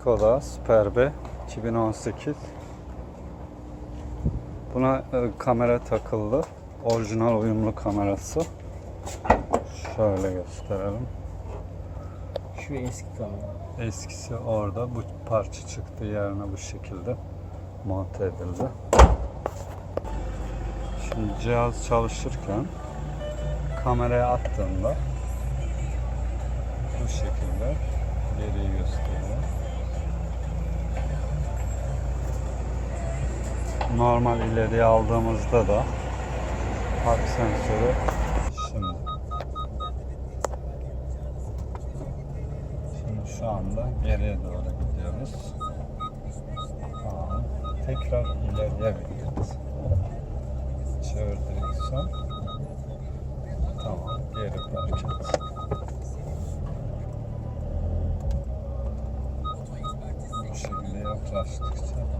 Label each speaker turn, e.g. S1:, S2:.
S1: Skoda Superb 2018. Buna e, kamera takıldı. Orijinal uyumlu kamerası. Şöyle gösterelim.
S2: Şu eski kamera.
S1: Eskisi orada. Bu parça çıktı yerine bu şekilde monte edildi. Şimdi cihaz çalışırken kameraya attığımda bu şekilde geriyi gösteriyor. Normal ileriye aldığımızda da park sensörü şimdi Şimdi şu anda geriye doğru gidiyoruz. Tamam. Tekrar ileriye gidiyoruz. Çevir direksiyon. Tamam. Geri park et. Bu şekilde yaklaştıkça